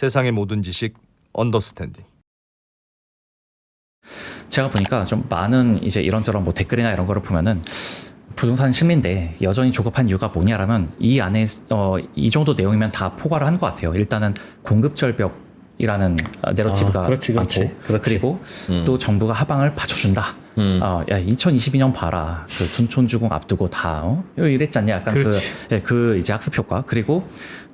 세상의 모든 지식 언더스탠딩. 제가 보니까 좀 많은 이제 이런저런 뭐 댓글이나 이런 거를 보면은 부동산 심리인데 여전히 조급한 이유가 뭐냐라면 이 안에 어, 이 정도 내용이면 다 포괄을 한 것 같아요. 일단은 공급 절벽 이라는 어, 내러티브가 아, 그렇지, 그렇지. 많고 그렇지. 리고또 정부가 하방을 봐줘준다. 음. 어, 야 2022년 봐라. 그 둔촌 주공 앞두고 다 어? 이거 이랬잖냐. 약간 그, 그렇지. 예, 그 이제 학습 효과 그리고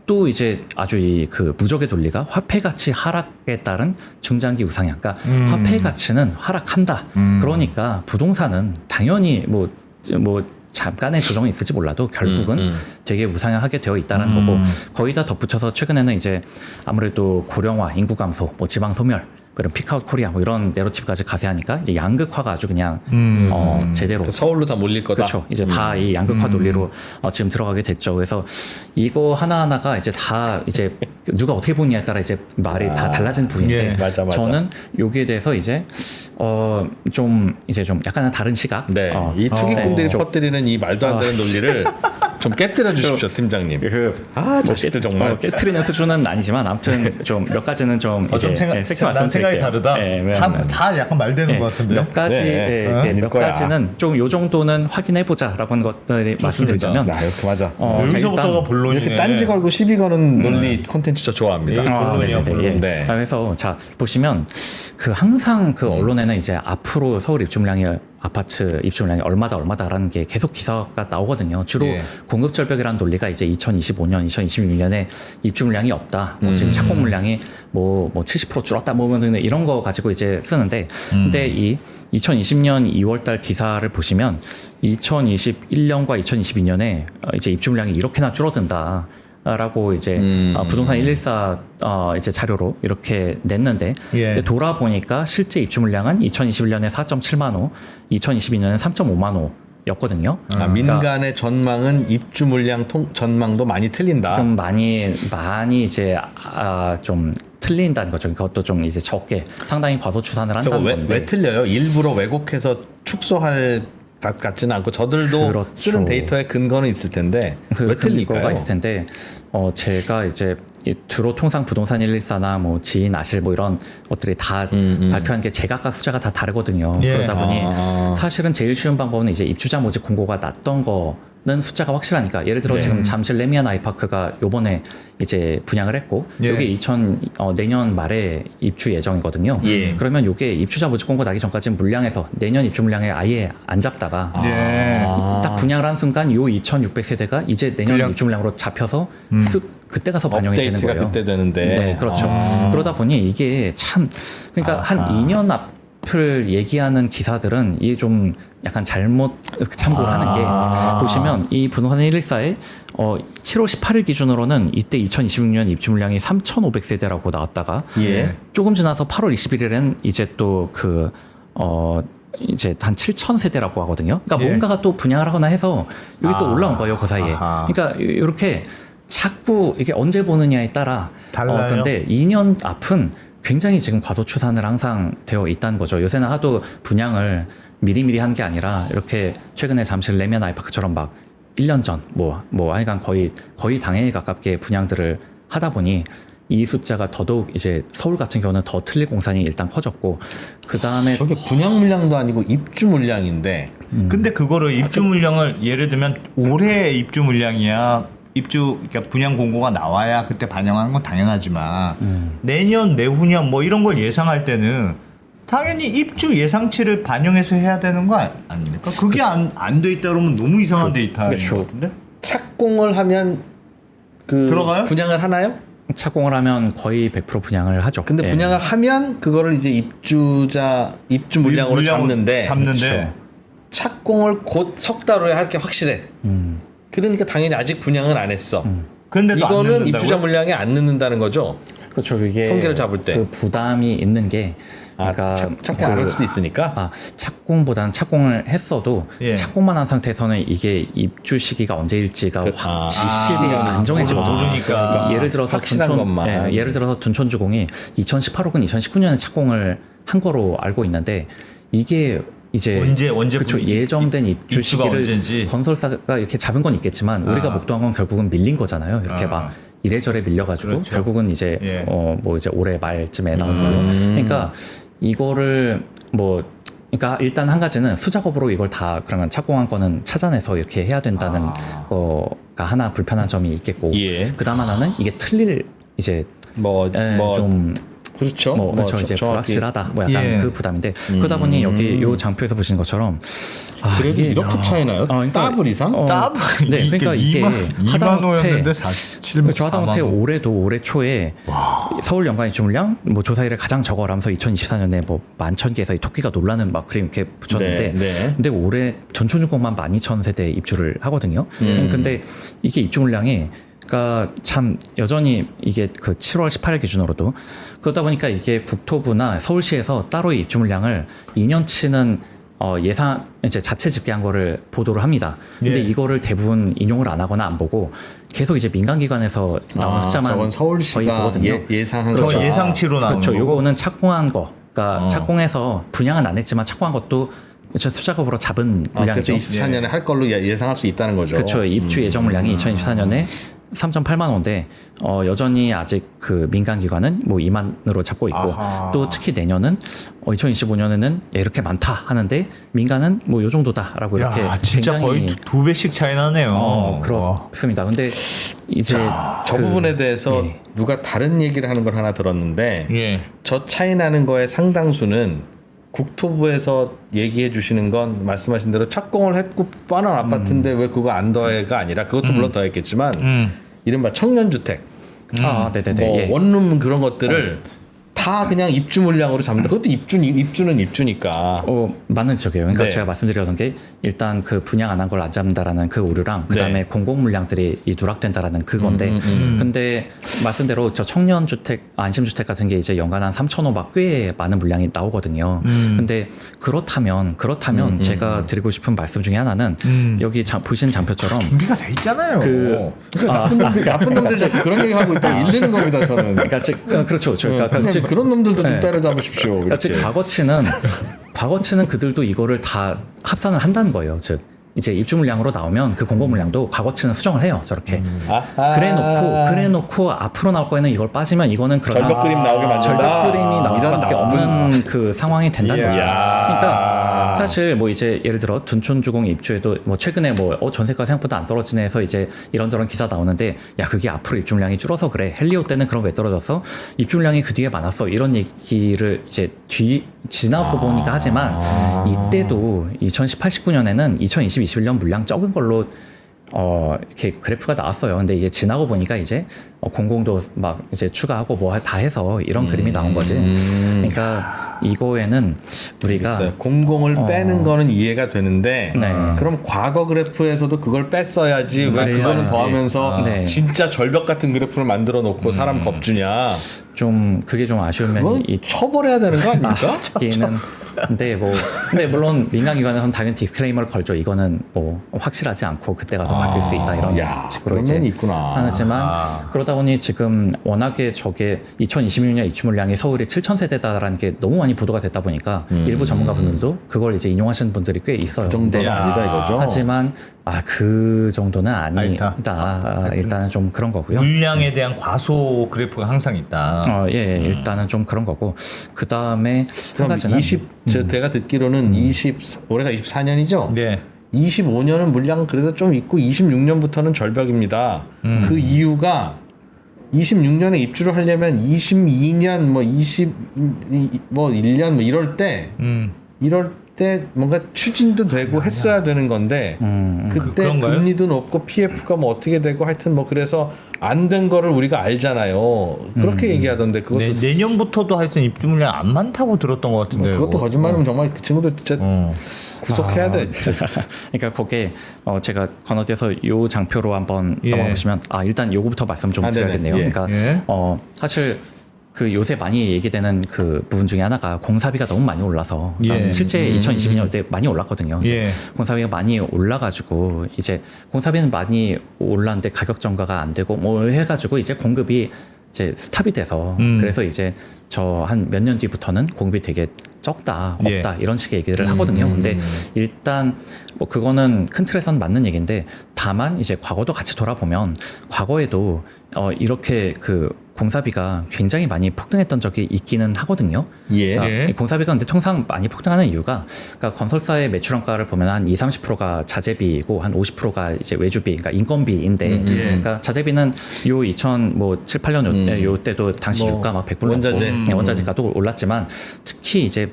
또 이제 아주 이 그 무적의 논리가 화폐 가치 하락에 따른 중장기 우상향. 그러니까 음. 화폐 가치는 하락한다. 음. 그러니까 부동산은 당연히 뭐뭐 잠깐의 조정이 있을지 몰라도 결국은 음, 음. 되게 우상향하게 되어 있다는 음. 거고 거기다 덧붙여서 최근에는 이제 아무래도 고령화, 인구 감소, 뭐 지방 소멸, 뭐 이런 피크아웃 코리아 뭐 이런 내러티브까지 가세하니까 이제 양극화가 아주 그냥 음. 어, 제대로 그 서울로 다 몰릴 거다. 그렇죠. 이제 다 이 양극화 음. 논리로 어, 지금 들어가게 됐죠. 그래서 이거 하나 하나가 이제 다 이제 누가 어떻게 보느냐에 따라 이제 말이 다 아, 달라진 부분인데 예. 맞아, 맞아. 저는 여기에 대해서 이제 어 좀 이제 좀 약간은 다른 시각. 네, 어, 이 투기꾼들이 어. 퍼뜨리는 이 말도 안 되는 논리를 좀 깨뜨려 주십시오, 팀장님. 그 아, 자식들 정말. 어, 깨트리는 수준은 아니지만 아무튼 좀 몇 가지는 좀 아, 좀 이제 생각, 예, 팩트 난 생각이 말씀드릴게요. 다르다. 예, 다, 왜냐하면 다 약간 말되는 예, 것 같은데. 몇 가지 네, 예, 어? 예, 몇 거야. 가지는 좀 요 정도는 확인해 보자라고 하는 것들이 말씀드리자면 야, 이렇게 맞아. 어, 자, 여기서부터가 일단- 본론이네. 이렇게 딴지 걸고 시비 거는 논리 콘텐츠 저 좋아합니다. 예. 아, 본론이야, 네네네. 본론. 예. 네. 자, 그래서 자 보시면 그 항상 그 음. 언론에는 이제 앞으로 서울 입주 물량이 아파트 입주 물량이 얼마다 얼마다라는 게 계속 기사가 나오거든요. 주로 예. 공급 절벽이라는 논리가 이제 2025년, 2026년에 입주 물량이 없다. 뭐 음. 지금 착공 물량이 뭐 뭐 70% 줄었다 뭐 이런 거 가지고 이제 쓰는데 음. 근데 이 2020년 2월달 기사를 보시면 2021년과 2022년에 이제 입주 물량이 이렇게나 줄어든다. 라고 이제 음. 어, 부동산 114 어, 이제 자료로 이렇게 냈는데 예. 돌아보니까 실제 입주 물량은 2021년에 4.7만 호, 2022년에 3.5만 호 였거든요. 아, 민간의 전망은 입주 물량 통, 전망도 많이 틀린다. 좀 많이 많이 이제 아, 좀 틀린다는 거죠. 그것도 좀 이제 적게 상당히 과소 추산을 한다는 왜, 건데. 왜 틀려요? 일부러 왜곡해서 축소할 것 같지는 않고 저들도 그렇죠. 쓰는 데이터의 근거는 있을 텐데 왜그 틀릴까요? 근거가 있을 텐데 어 제가 이제 이 주로 통상 부동산 114나 뭐 지인 아실 뭐 이런 것들이 다 음, 음. 발표한 게 제각각 숫자가 다 다르거든요. 예. 그러다 보니 아. 사실은 제일 쉬운 방법은 이제 입주자 모집 공고가 났던 거 는 숫자가 확실하니까 예를 들어 네. 지금 잠실 레미안 아이파크가 요번에 이제 분양을 했고 예. 이게 2000 어, 내년 말에 입주 예정이거든요. 예. 그러면 요게 입주자 모집 공고 나기 전까지는 물량에서 내년 입주 물량에 아예 안 잡다가 예. 아. 딱 분양을 한 순간 요 2,600세대가 이제 내년 물량- 입주 물량으로 잡혀서 음. 쓱 그때 가서 반영이 되는 업데이트가 거예요. 그때 되는데. 네, 그렇죠. 아. 그러다 보니 이게 참 그러니까 한 아하. 2년 앞 을 얘기하는 기사들은 이게 좀 약간 잘못 참고를 하는 게 아. 보시면 이 부동산 114에 어 7월 18일 기준으로는 이때 2026년 입주 물량이 3,500세대라고 나왔다가 예. 조금 지나서 8월 21일엔 이제 또그어 이제 한 7천 세대라고 하거든요. 그러니까 예. 뭔가가 또 분양을 하거나 해서 여기 또 아. 올라온 거예요, 그 사이에. 아하. 그러니까 이렇게 자꾸 이게 언제 보느냐에 따라 달라요? 어 근데 2년 앞은 굉장히 지금 과도 추산을 항상 되어 있다는 거죠. 요새는 하도 분양을 미리미리 하는 게 아니라 이렇게 최근에 잠실 레미안 아이파크처럼 막 1년 전, 뭐, 뭐, 하여간 거의, 거의 당해에 가깝게 분양들을 하다 보니 이 숫자가 더더욱 이제 서울 같은 경우는 더 틀릴 공산이 일단 커졌고, 그 다음에 저게 분양 물량도 아니고 입주 물량인데 근데 그거를 입주 물량을 예를 들면 올해 입주 물량이야 입주 그러니까 분양 공고가 나와야 그때 반영하는 건 당연하지만 음. 내년 내후년 뭐 이런 걸 예상할 때는 당연히 입주 예상치를 반영해서 해야 되는 거 아- 아닙니까? 그게 안 안 돼 있다 그러면 너무 이상한 데이터인 그렇죠. 것 같은데. 착공을 하면 그 들어가요? 분양을 하나요? 착공을 하면 거의 100% 분양을 하죠. 근데 예. 분양을 하면 그거를 이제 입주자 입주 물량으로 물량으로 잡는데 잡는데 그렇죠. 착공을 곧 석 달 후에 할 게 확실해. 음. 그러니까 당연히 아직 분양을 안 했어. 그런데도 안 이거는 넣는다고요? 입주자 물량에 안 넣는다는 거죠. 그렇죠. 이게 통계를 잡을 때. 그 부담이 있는 게 아, 그러니까 착, 착공 안 그- 할 수도 있으니까. 아, 착공보다는 착공을 했어도 예. 착공만 한 상태에서는 이게 입주 시기가 언제일지가 그- 확 아. 확실히 아, 안 정해지거든요. 모르니까. 예를 들어서 확실한 둔촌, 것만. 예, 예를 들어서 둔촌주공이 2018혹은 2019년에 착공을 한 거로 알고 있는데 이게 이제 언제- 언제 그쵸 분- 예정된 입주 시기를 언제인지. 건설사가 이렇게 잡은 건 있겠지만 우리가 아. 목도한 건 결국은 밀린 거잖아요. 이렇게 아. 막 이래저래 밀려가지고 그렇죠. 결국은 이제 예. 어뭐 이제 올해 말쯤에 나온 걸로. 음. 그러니까 이거를 뭐 그러니까 일단 한 가지는 수작업으로 이걸 다 그러면 착공한 거는 찾아내서 이렇게 해야 된다는 아. 거가 하나 불편한 점이 있겠고 예. 그다음 하나는 이게 틀릴 이제 뭐, 예, 뭐 좀 그렇죠. 뭐, 그렇죠 저- 이제 정확히. 불확실하다 뭐 약간 예. 그 부담인데 그러다 보니 여기 요 장표에서 보신 것처럼 아, 그래도 이게- 이렇게 차이나요? 어, 그러니까- 더블 이상? 어, 더블 네 그러니까 이게 2만 하다못해 5였는데 47만 저 하다못해 올해도 올해 초에 서울 연간 입주물량 뭐 조사 일에 가장 적어라면서 2024년에 뭐 만천 개에서 이 토끼가 놀라는 막 그림 이렇게 붙였는데 네, 네. 근데 올해 전초중공만 12,000 세대 입주를 하거든요. 음. 근데 이게 입주 물량이 그러니까 참 여전히 이게 그 7월 18일 기준으로도 그러다 보니까 이게 국토부나 서울시에서 따로 의 입주 물량을 2년치는 어 예상 이제 자체 집계한 거를 보도를 합니다. 근데 예. 이거를 대부분 인용을 안 하거나 안 보고 계속 이제 민간 기관에서 나온 아, 숫자만 저건 거의 서울시가 보거든요. 예, 예상한 저 거죠. 예상치로 나오는 그렇죠. 거고. 요거는 착공한 거. 그러니까 어. 착공해서 분양은 안 했지만 착공한 것도 저 수작업으로 잡은 아, 그래서 물량이죠. 24년에 할 걸로 예- 예상할 수 있다는 거죠. 그렇죠. 입주 예정 물량이 2024년에 3.8만 원인데 어, 여전히 아직 그 민간 기관은 뭐 2만으로 잡고 있고 아하. 또 특히 내년은 어, 2025년에는 이렇게 많다 하는데 민간은 뭐 요 정도다라고 이렇게 야, 진짜 굉장히 거의 두 배씩 차이 나네요. 어, 와. 그렇습니다. 근데 이제 저 그- 부분에 대해서 예. 누가 다른 얘기를 하는 걸 하나 들었는데 예. 저 차이 나는 거의 상당수는 국토부에서 얘기해 주시는 건 말씀하신 대로 착공을 했고 뻔한 아파트인데 왜 그거 안 더해가 아니라 그것도 물론 더했겠지만 음. 이른바 청년주택 아, 네네네. 뭐 예. 원룸 그런 것들을 다 그냥 입주 물량으로 잡는다. 그것도 입주 입주는 입주니까. 어, 맞는 지적이에요. 그러니까 네. 제가 말씀드렸던 게 일단 그 분양 안 한 걸 안 잡는다라는 그 오류랑 그다음에 공공 물량들이 이 누락된다라는 그건데 네. 음, 음, 근데 말씀대로 저 청년 주택, 안심 주택 같은 게 이제 연간 한3,500꽤 많은 물량이 나오거든요. 음. 근데 그렇다면 그렇다면 제가 드리고 싶은 말씀 중에 하나는 음. 여기 자, 보신 장표처럼 준비가 돼 있잖아요. 그- 그러니까 나쁜 놈들 나쁜 놈들 자꾸 그런 얘기 하고 있다 일리는 겁니다 저는. 그러니까 즉 어, 그렇죠. 저- 그러니까 그냥 즉 그런 놈들도 좀 네. 때려잡으십시오. 그러니까 즉. 과거치는 과거치는 그들도 이거를 다 합산을 한다는 거예요. 즉 이제 입주 물량으로 나오면 그 공고 물량도 과거치는 수정을 해요. 저렇게. 아하. 그래놓고 그래놓고 앞으로 나올 거에는 이걸 빠지면 이거는 그러나 절벽 그림 나오게 만든다. 절벽 그림이 나올 이런 수밖에 나쁜- 없는 그 상황이 된다는 이야. 거죠. 그러니까 사실 뭐 이제 예를 들어 둔촌 주공 입주에도 뭐 최근에 뭐 어, 전세가 생각보다 안 떨어지네 해서 이제 이런저런 기사 나오는데 야 그게 앞으로 입주 물량이 줄어서 그래 헬리오 때는 그럼 왜 떨어졌어 입주 물량이 그 뒤에 많았어 이런 얘기를 이제 뒤 지나고 보니까 하지만 이때도 2018, 19년에는 2020, 21년 물량 적은 걸로 어 이렇게 그래프가 나왔어요. 근데 이게 지나고 보니까 이제 어, 공공도 막 이제 추가하고 뭐 다 해서 이런 그림이 나온 거지. 그러니까 이거에는 우리가 있어요. 공공을 어. 빼는 거는 이해가 되는데 네. 그럼 과거 그래프에서도 그걸 뺐어야지 왜 그래야지. 그거는 더하면서 네. 진짜 절벽 같은 그래프를 만들어 놓고 사람 겁주냐 좀 그게 좀 아쉬운 그건 면이 있 처벌해야 되는 거 아닙니까? 기는 근데 뭐 근데 물론 민간기관에서는 당연히 디스클레이머를 걸죠. 이거는 뭐 확실하지 않고 그때 가서 바뀔 수 있다 이런 야, 식으로 이제 있구나. 하지만 아. 그러다 보니 지금 워낙에 저게 2026년 입주 물량이 서울이 7천 세대다라는 게 너무 많이 보도가 됐다 보니까 일부 전문가분들도 그걸 이제 인용하시는 분들이 꽤 있어요. 그 정도는 아니다 이거죠. 하지만 아 그 정도는 아니다. 아니다. 아, 일단은 좀 그런 거고요. 물량에 대한 과소 그래프가 항상 있다. 어, 예, 예, 일단은 좀 그런 거고 그 다음에 한 그럼 가지는 20, 저 제가 듣기로는 20 올해가 24년이죠. 네. 25년은 물량 그래도 좀 있고 26년부터는 절벽입니다. 그 이유가 26년에 입주를 하려면 22년 뭐 20, 이- 뭐 1년 뭐 이럴 때 음. 이럴 때 뭔가 추진도 되고 했어야 되는 건데 음, 그- 그때 그런가요? 금리도 높고 PF가 뭐 어떻게 되고 하여튼 뭐 그래서 안 된 거를 우리가 알잖아요. 그렇게 얘기하던데 그것도 내, 내년부터도 하여튼 입주 물량 안 많다고 들었던 것 같은데. 뭐 그것도 거짓말이면 정말 그 친구들 진짜 어. 구속해야 돼. 진짜. 그러니까 거기에 어 제가 건너뛰어서 요 장표로 한번 예. 넘어가 보시면 아 일단 요거부터 말씀 좀 아, 네네. 드려야겠네요. 예. 그러니까 예. 어 사실 그 요새 많이 얘기되는 그 부분 중에 하나가 공사비가 너무 많이 올라서 예. 아, 실제 2022년 때 많이 올랐거든요. 예. 공사비가 많이 올라가지고 이제 공사비는 많이 올랐는데 가격 전가가 안 되고 뭐 해가지고 이제 공급이 이제 스탑이 돼서 음. 그래서 이제 저 한 몇 년 뒤부터는 공급이 되게 적다 예. 없다 이런 식의 얘기를 하거든요. 근데 일단 뭐 그거는 큰 틀에서는 맞는 얘기인데 다만 이제 과거도 같이 돌아보면 과거에도 어 이렇게 그 공사비가 굉장히 많이 폭등했던 적이 있기는 하거든요. 예. 그러니까 예. 이 공사비가 근데 통상 많이 폭등하는 이유가 그러니까 건설사의 매출원가를 보면 한 2, 30%가 자재비이고 한 50%가 이제 외주비, 그러니까 인건비인데 음, 예. 그러니까 자재비는 요 2000, 뭐 7, 8년 요, 음. 때, 요 때도 당시 뭐 유가 막 100불 원자재. 넘고 네, 원자재가도 올랐지만 특히 이제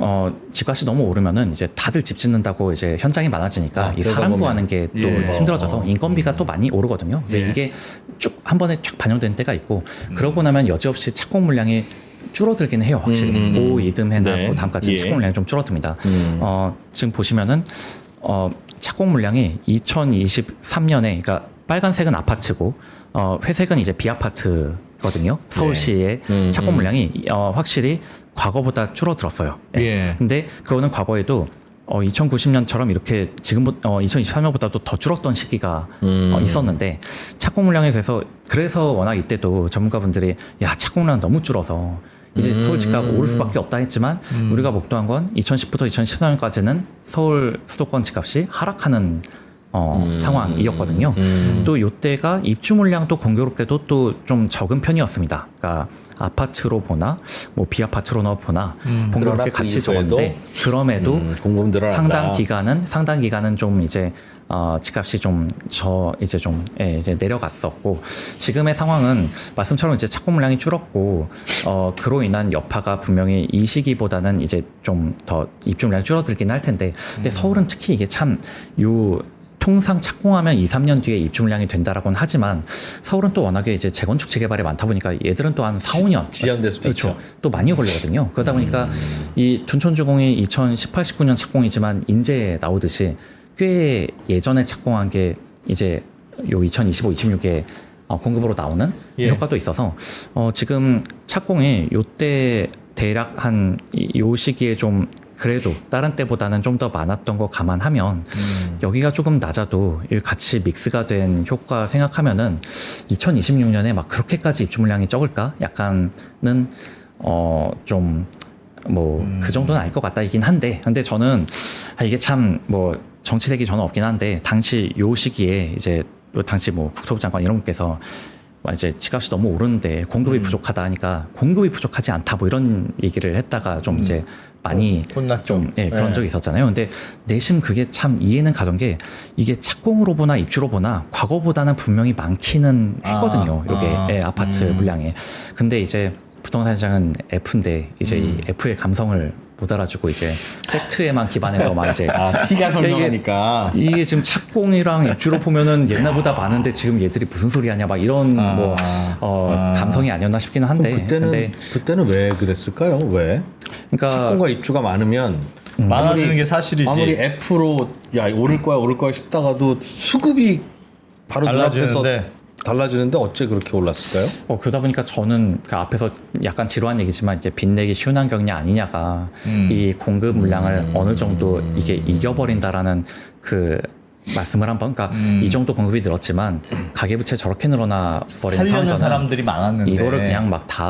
어, 집값이 너무 오르면은 이제 다들 집 짓는다고 이제 현장이 많아지니까 아, 이 그러다 사람 보면. 구하는 게 또 예. 힘들어져서 어. 인건비가 또 많이 오르거든요. 근데 예. 이게 쭉 한 번에 쫙 반영된 때가 있고 음. 그러고 나면 여지없이 착공 물량이 줄어들긴 해요, 확실히. 음, 음, 음. 고 이듬해나 네. 고 다음까지 예. 착공 물량이 좀 줄어듭니다. 음. 어, 지금 보시면은 어, 착공 물량이 2023년에 그러니까 빨간색은 아파트고 어, 회색은 이제 비아파트 거든요. 서울시의 음, 착공 음. 물량이 어, 확실히 과거보다 줄어들었어요. 예. 예. 근데 그거는 과거에도 어, 2090년처럼 이렇게 지금 어, 2023년보다도 더 줄었던 시기가 음. 어, 있었는데 착공 물량에 그래서 그래서 워낙 이때도 전문가분들이 야 착공 물량 너무 줄어서 이제 음. 서울 집값 오를 수밖에 없다 했지만 우리가 목도한 건 2010부터 2014년까지는 서울 수도권 집값이 하락하는 어, 음. 상황이었거든요. 음. 또 이때가 입주 물량도 공교롭게도 또 좀 적은 편이었습니다. 그러니까 아파트로 보나 뭐 비아파트로 보나 그러나 공교롭게 그 같이 적었는데 그럼에도 음, 공급 늘어난다. 상당 기간은 상당 기간은 좀 이제 어, 집값이 좀 저 이제 좀 예, 이제 내려갔었고 지금의 상황은 말씀처럼 이제 착공 물량이 줄었고 어 그로 인한 여파가 분명히 이 시기보다는 이제 좀 더 입주 물량이 줄어들긴 할 텐데 근데 서울은 특히 이게 참요 통상 착공하면 2, 3년 뒤에 입주 물량이 된다라고는 하지만 서울은 또 워낙에 이제 재건축 재개발이 많다 보니까 얘들은 또 한 4, 5년 지연될 수도 그렇죠. 있죠. 또 많이 걸리거든요. 그러다 보니까 음. 이 둔촌주공이 2018, 19년 착공이지만 인제 나오듯이 꽤 예전에 착공한 게 이제 요 2025, 26에 어, 공급으로 나오는 예. 효과도 있어서 어, 지금 착공이 요때 대략 한 요 시기에 좀 그래도 다른 때보다는 좀 더 많았던 거 감안하면 여기가 조금 낮아도 이 같이 믹스가 된 효과 생각하면은 2026년에 막 그렇게까지 입주 물량이 적을까? 약간은 어좀 뭐그 정도는 아닐 것 같다이긴 한데. 근데 저는 아, 이게 참 뭐 정치색이 저는 없긴 한데 당시 요 시기에 이제 또 당시 뭐 국토부 장관 이런 분께서 와, 이제 집값이 너무 오르는데 공급이 부족하다 하니까 공급이 부족하지 않다 뭐 이런 얘기를 했다가 좀 이제 많이 어, 혼났죠. 좀 예, 그런 네. 적이 있었잖아요. 근데 내심 그게 참 이해는 가던 게 이게 착공으로 보나 입주로 보나 과거보다는 분명히 많기는 아, 했거든요. 이게 아, 예, 아파트 음. 물량에. 근데 이제 부동산 시장은 F인데 이제 음. 이 F의 감성을 못 알아주고 이제 팩트에만 기반해서 막 이제 아, T가 근데 이게- 설명하니까. 이게 지금 착공이랑 입주로 보면은 옛날보다 많은데 지금 얘들이 무슨 소리 하냐 막 이런 아, 뭐 어, 아. 감성이 아니었나 싶기는 한데 그때는 근데 그때는 왜 그랬을까요? 왜? 그러니까 착공과 입주가 많으면 많아지는 아무리- 게 사실이지. 아무리 F로 야 오를 거야 오를 거야 싶다가도 수급이 바로 눈앞에서 달라지는데. 어째 그렇게 올랐을까요? 어, 그러다 보니까 저는 그 앞에서 약간 지루한 얘기지만 이게 빚내기 쉬운 환경이 아니냐가 음. 이 공급 물량을 어느 정도 이게 이겨버린다라는 그 말씀을 한번 그러니까 음. 이 정도 공급이 늘었지만 가계부채 저렇게 늘어나 버린 살려는 상황에서는 사람들이 많았는데 이거를 그냥 막 다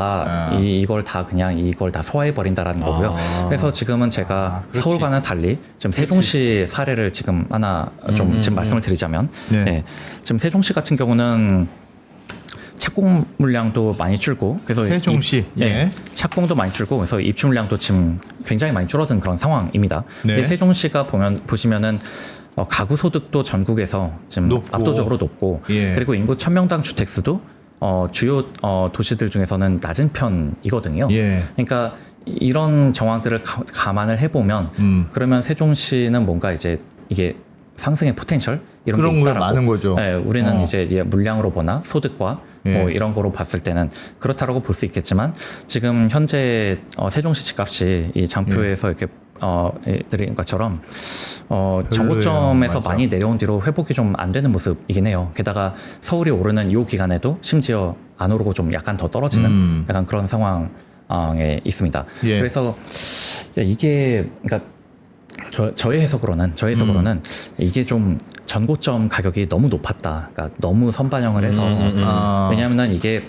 아. 이, 이걸 다 그냥 이걸 다 소화해 버린다라는 거고요. 아. 그래서 지금은 제가 아, 그렇지. 서울과는 달리 지금 세종시 사례를 지금 하나 좀 음, 지금 말씀을 드리자면 네. 네. 지금 세종시 같은 경우는 착공 물량도 많이 줄고 그래서 세종시, 이- 예. 예, 착공도 많이 줄고 그래서 입주 물량도 지금 굉장히 많이 줄어든 그런 상황입니다. 네. 근데 세종시가 보면 보시면은 어, 가구 소득도 전국에서 지금 높고. 압도적으로 높고 예. 그리고 인구 1000명당 주택 수도 어, 주요 어, 도시들 중에서는 낮은 편이거든요. 예. 그러니까 이- 이런 정황들을 가, 감안을 해 보면 음. 그러면 세종시는 뭔가 이제 이게 상승의 포텐셜 이런 그런 게게 있다라고. 많은 거죠. 네, 우리는 어. 이제 이제 물량으로 보나 소득과 예. 뭐 이런 거로 봤을 때는 그렇다라고 볼 수 있겠지만 지금 현재 어, 세종시 집값이 이 장표에서 이렇게 어, 예, 드린 것처럼 어, 별로예요. 정고점에서. 많이 내려온 뒤로 회복이 좀 안 되는 모습이긴 해요. 게다가 서울이 오르는 이 기간에도 심지어 안 오르고 좀 약간 더 떨어지는 음. 약간 그런 상황에 있습니다. 예. 그래서 야, 이게 그러니까 저, 저의 해석으로는 저의 해석으로는 음. 이게 좀 전고점 가격이 너무 높았다. 그러니까 너무 선반영을 해서 음, 음, 음. 아. 왜냐하면 이게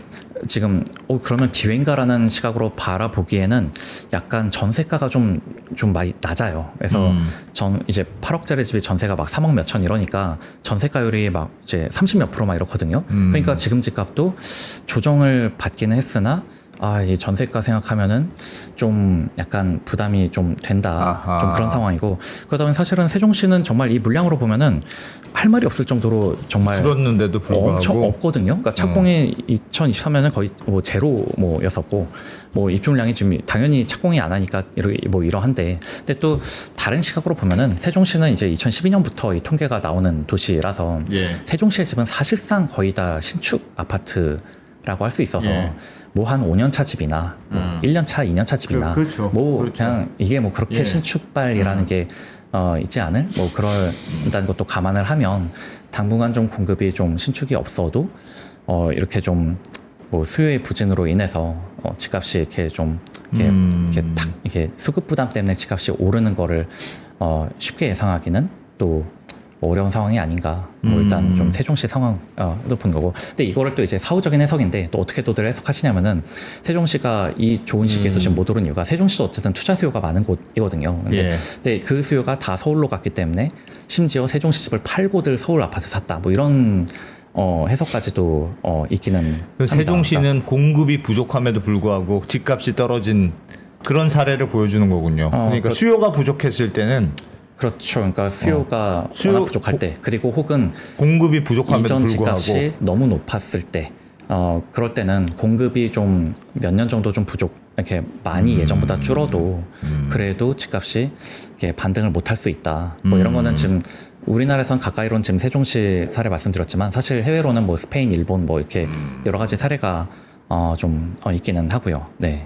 지금 어 그러면 기회인가라는 시각으로 바라보기에는 약간 전세가가 좀 좀 많이 낮아요. 그래서 음. 전 이제 8억짜리 집이 전세가 막 3억 몇천 이러니까 전세가율이 막 이제 30몇 프로 막 이렇거든요. 음. 그러니까 지금 집값도 조정을 받기는 했으나 아, 이 전세가 생각하면은 좀 약간 부담이 좀 된다. 아하. 좀 그런 상황이고 그러다 보니 사실은 세종시는 정말 이 물량으로 보면은 할 말이 없을 정도로 정말 줄었는데도 불구하고 엄청 없거든요. 그러니까 착공이 2023년은 거의 뭐 제로 뭐였었고 뭐 입주량이 지금 당연히 착공이 안 하니까 이러, 뭐 이러한데 근데 또 다른 시각으로 보면은 세종시는 이제 2012년부터 이 통계가 나오는 도시라서 예. 세종시의 집은 사실상 거의 다 신축 아파트 라고 할 수 있어서 예. 뭐한 5년 차 집이나 뭐 음. 1년 차, 2년 차 집이나 그- 그렇죠. 뭐 그렇죠. 그냥 이게 뭐 그렇게 예. 신축발이라는 음. 게 어, 있지 않을 뭐 그럴다는 것도 감안을 하면 당분간 좀 공급이 좀 신축이 없어도 어, 이렇게 좀 뭐 수요의 부진으로 인해서 어, 집값이 이렇게 좀 이렇게, 음. 이렇게 탁 이렇게 수급 부담 때문에 집값이 오르는 거를 어, 쉽게 예상하기는 또 어려운 상황이 아닌가. 뭐 일단 음. 좀 세종시 상황 어, 본 거고. 근데 이거를 또 이제 사후적인 해석인데 또 어떻게 또들 해석하시냐면은 세종시가 이 좋은 시기에도 음. 지금 못 오른 이유가 세종시도 어쨌든 투자 수요가 많은 곳이거든요. 근데, 예. 근데 그 수요가 다 서울로 갔기 때문에 심지어 세종시 집을 팔고들 서울 아파트 샀다. 뭐 이런 어, 해석까지도 어, 있기는 그. 세종시는 공급이 부족함에도 불구하고 집값이 떨어진 그런 사례를 보여주는 거군요. 어, 그러니까 그- 수요가 부족했을 때는 그렇죠. 그러니까 수요가 어. 수요- 워낙 부족할 때 그리고 혹은 공급이 부족함에도 이전 불구하고 집값이 너무 높았을 때 어, 그럴 때는 공급이 좀 몇 년 정도 좀 부족 이렇게 많이 음. 예전보다 줄어도 그래도 집값이 이렇게 반등을 못할 수 있다. 뭐 이런 음. 거는 지금 우리나라에선 가까이로는 지금 세종시 사례 말씀드렸지만 사실 해외로는 뭐 스페인, 일본 뭐 이렇게 음. 여러 가지 사례가 어, 좀 어, 있기는 하고요. 네.